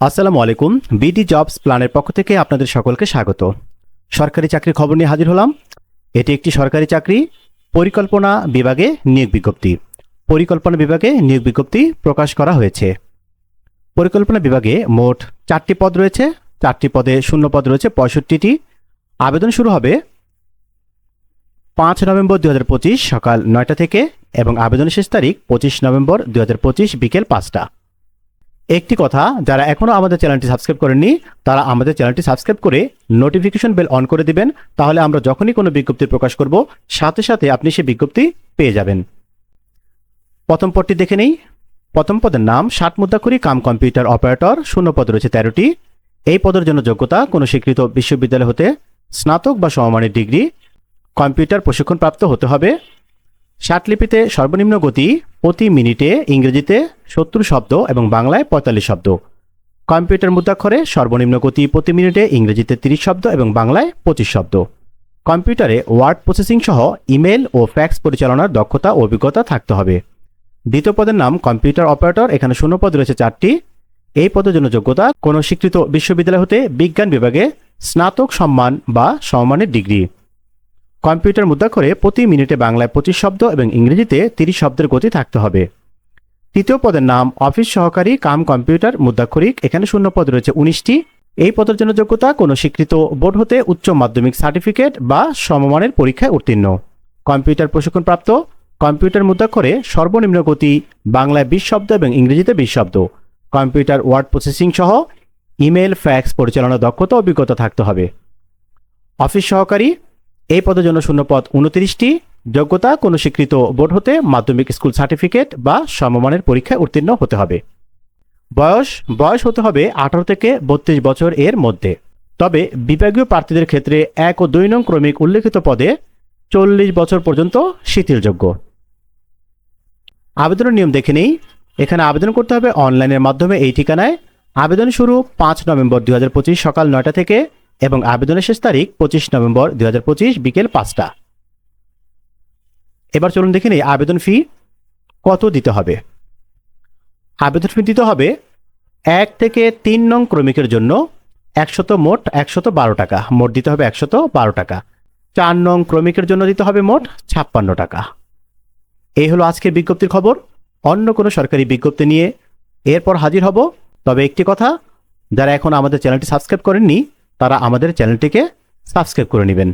আসসালামু আলাইকুম BD jobs প্ল্যানের পক্ষ থেকে আপনাদের সকলকে স্বাগত। সরকারি চাকরির খবর নিয়ে হাজির হলাম। এটি একটি সরকারি চাকরি, পরিকল্পনা বিভাগে নিয়োগ বিজ্ঞপ্তি। পরিকল্পনা বিভাগে নিয়োগ বিজ্ঞপ্তি প্রকাশ করা হয়েছে। পরিকল্পনা বিভাগে মোট চারটি পদ রয়েছে। চারটি পদে শূন্য পদ রয়েছে পঁয়ষট্টিটি। আবেদন শুরু হবে পাঁচ নভেম্বর দু হাজার পঁচিশ সকাল নয়টা থেকে এবং আবেদনের শেষ তারিখ পঁচিশ নভেম্বর দু হাজার পঁচিশ বিকেল পাঁচটা। একটি কথা, যারা এখনও আমাদের চ্যানেলটি সাবস্ক্রাইব করেননি, তারা আমাদের চ্যানেলটি সাবস্ক্রাইব করে নোটিফিকেশন বেল অন করে দিবেন, তাহলে আমরা যখনই কোনো বিজ্ঞপ্তি প্রকাশ করব, সাথে সাথে আপনি সেই বিজ্ঞপ্তি পেয়ে যাবেন। প্রথম পদটি দেখে নেই। প্রথম পদের নাম ষাট মুদ্রাক্ষরী কাম কম্পিউটার অপারেটর, শূন্য পদ রয়েছে তেরোটি। এই পদের জন্য যোগ্যতা কোনো স্বীকৃত বিশ্ববিদ্যালয় হতে স্নাতক বা সমমানের ডিগ্রি, কম্পিউটার প্রশিক্ষণপ্রাপ্ত হতে হবে। ষাটলিপিতে সর্বনিম্ন গতি প্রতি মিনিটে ইংরেজিতে সত্তর শব্দ এবং বাংলায় পঁয়তাল্লিশ শব্দ। কম্পিউটার মুদ্রাক্ষরে সর্বনিম্ন গতি প্রতি মিনিটে ইংরেজিতে তিরিশ শব্দ এবং বাংলায় পঁচিশ শব্দ। কম্পিউটারে ওয়ার্ড প্রসেসিং সহ ইমেল ও ফ্যাক্স পরিচালনার দক্ষতা ও অভিজ্ঞতা থাকতে হবে। দ্বিতীয় পদের নাম কম্পিউটার অপারেটর, এখানে শূন্য পদ রয়েছে চারটি। এই পদের জন্য যোগ্যতা, কোনো স্বীকৃত বিশ্ববিদ্যালয় হতে বিজ্ঞান বিভাগে স্নাতক সম্মান বা সম্মানের ডিগ্রি। কম্পিউটার মুদ্রাক্ষরে প্রতি মিনিটে বাংলায় পঁচিশ শব্দ এবং ইংরেজিতে তিরিশ শব্দের গতি থাকতে হবে। তৃতীয় পদের নাম অফিস সহকারী কাম কম্পিউটার মুদ্রাক্ষরিক এখানে শূন্য পদ রয়েছে উনিশটি। এই পদের জন্য যোগ্যতা কোনো স্বীকৃত বোর্ড হতে উচ্চ মাধ্যমিক সার্টিফিকেট বা সমমানের পরীক্ষায় উত্তীর্ণ। কম্পিউটার প্রশিক্ষণপ্রাপ্ত কম্পিউটার মুদ্রাক্ষরে সর্বনিম্ন গতি বাংলায় বিশ শব্দ এবং ইংরেজিতে বিশ শব্দ। কম্পিউটার ওয়ার্ড প্রসেসিং সহ ইমেল, ফ্যাক্স পরিচালনার দক্ষতা অভিজ্ঞতা থাকতে হবে। অফিস সহকারী এই পদের জন্য শূন্য পদ উনত্রিশটি। যোগ্যতা, কোনো স্বীকৃত বোর্ড হতে মাধ্যমিক স্কুল সার্টিফিকেট বা সমমানের পরীক্ষায় উত্তীর্ণ হতে হবে। বয়স বয়স হতে হবে আঠারো থেকে বত্রিশ বছর এর মধ্যে। তবে বিভাগীয় প্রার্থীদের ক্ষেত্রে এক ও দুই নং ক্রমিক উল্লেখিত পদে চল্লিশ বছর পর্যন্ত শিথিলযোগ্য। আবেদনের নিয়ম দেখে নেই। এখানে আবেদন করতে হবে অনলাইনের মাধ্যমে। এই ঠিকানায় আবেদন শুরু পাঁচ নভেম্বর দু হাজার পঁচিশ সকাল নয়টা থেকে এবং আবেদনের শেষ তারিখ পঁচিশ নভেম্বর দু হাজার পঁচিশ বিকেল পাঁচটা। এবার চলুন দেখে নিই আবেদন ফি কত দিতে হবে। আবেদন ফি দিতে হবে এক থেকে তিন নং ক্রমিকের জন্য একশত মোট একশত বারো টাকা। মোট দিতে হবে একশত বারো টাকা। চার নং ক্রমিকের জন্য দিতে হবে মোট ছাপ্পান্ন টাকা। এই হলো আজকের বিজ্ঞপ্তির খবর। অন্য কোনো সরকারি বিজ্ঞপ্তি নিয়ে এরপর হাজির হব। তবে একটি কথা, যারা এখন আমাদের চ্যানেলটি সাবস্ক্রাইব করেননি তারা আমাদের চ্যানেলটিকে সাবস্ক্রাইব করে নেবেন।